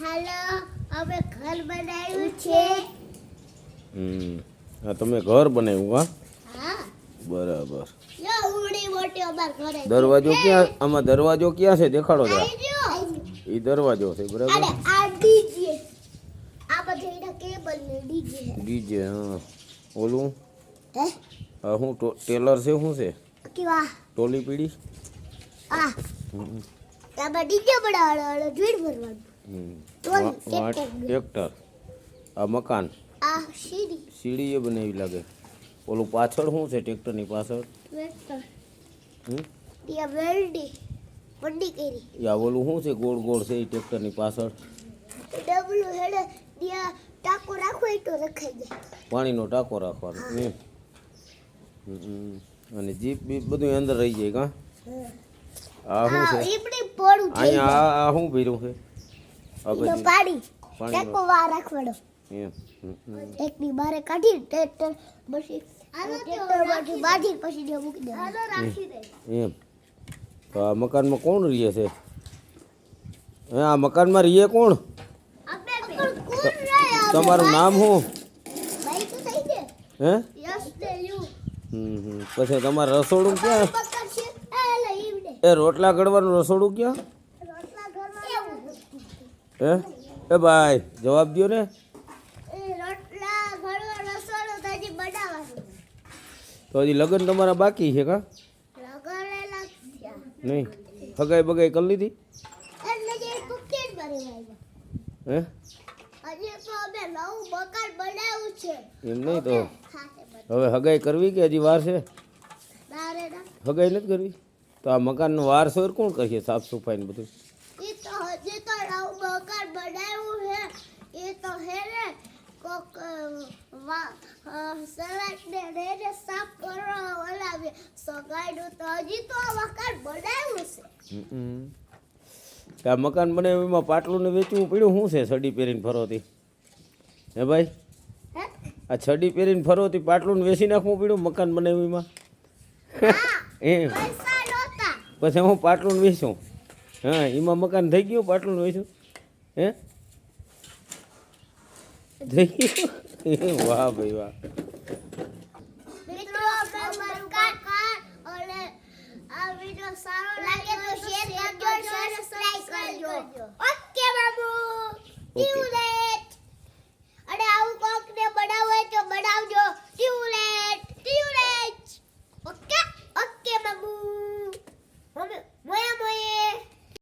હાલો અમે ઘર બનાવ્યું છે. હમ હા તમે ઘર બનાવ્યું હા? હા. બરાબર. દરવાજો ક્યાં આમાં દરવાજો ક્યાં છે? દેખાડો જરા. એ દરવાજો છે બરાબર? આ ડીજે. હા. ઓલું? હે? ટો- ટેલર છે શું છે? કેવા ટોલી પીડી? આ ડીજે બનાવવાનો જોઈ ભરવાનું. હમ. ટોલી, વા- વા- ટ્રેક્ટર. ટ્રેક્ટર આ મકાન આ સીડી સીડી એ બનાવી લાગે ઓલું પાછળ શું છે ટ્રેક્ટરની પાછળ ટ્રેક્ટર હમ ત્યાં વેલ્ડી વડી કરી યા ઓલું શું છે ગોળ ગોળ છે એ ટ્રેક્ટરની પાછળ ડબલું હેડે ત્યાં ટાકો રાખો એ તો રખાઈ જાય. પાણીનો ટાંકો રાખવાનો એમ? હમ. અને જીપ બીપ બધું અંદર રહી જાય કાં? આ શું આ છે? ઈપડી પોડું થઈ અહીંયા જાય. આ આ શું ભર્યું છે? ઈનો પાડી. ટેકો વાર રાખવાનો. એમ. હમ, હમ. બારે કાઢી ટ્રેક્ટર ટ્રેક્ટર પછી મૂકી એમ. તો આ મકાનમાં કોણ રહીએ છે? હે આ મકાનમાં રહીએ કોણ? તમારું નામ શું? હે? યસ દે યુ. હમ હમ. પછી તમારે રસોડું ક્યાં? એ રોટલા ગળવાનું રસોડું ક્યાં? હે? એ ભાઈ જવાબ દ્યો ને. તો હજી લગ્ન તમારા બાકી છે કા? નહીં. હગાઈ બગાઈ કરી લીધી? હે? એમ નહીં તો. હવે હગાઈ કરવી કે હજી વાર છે? હગાઈ નથી કરવી? તો આ મકાનનો વાર સોર કોણ કરશે સાફ સફાઈ ને બધું એ તો હજી તો નવું મકાન બનાવ્યું છે એ તો હે ને કોક અ, વા- અ, સલાડ ને રેને સાફ કરવા ઓલાવે સગાઈનું તો હજી તો મકાન બનાવ્યું છે આ મકાન બને એમાં પાટલું ને વેચવું પડ્યું શું છે છડી પહેરીને ફરોતી? હે ભાઈ? આ છડી પહેરીને ફરોતી પાટલું ને વેચી નાખવું પડ્યું મકાન બનાવ્યું એમાં? એ પછી હું પાટલું વેચું? હા એમાં મકાન થઈ ગયું પાટલું વેચું? હે? થઈ વાહ ભાઈ વાહ મિત્રો અને આ વિડિયો સારો લાગે તો શેર કરજો સબસ્ક્રાઇબ કરજો ઓકે બાબુ ટીવું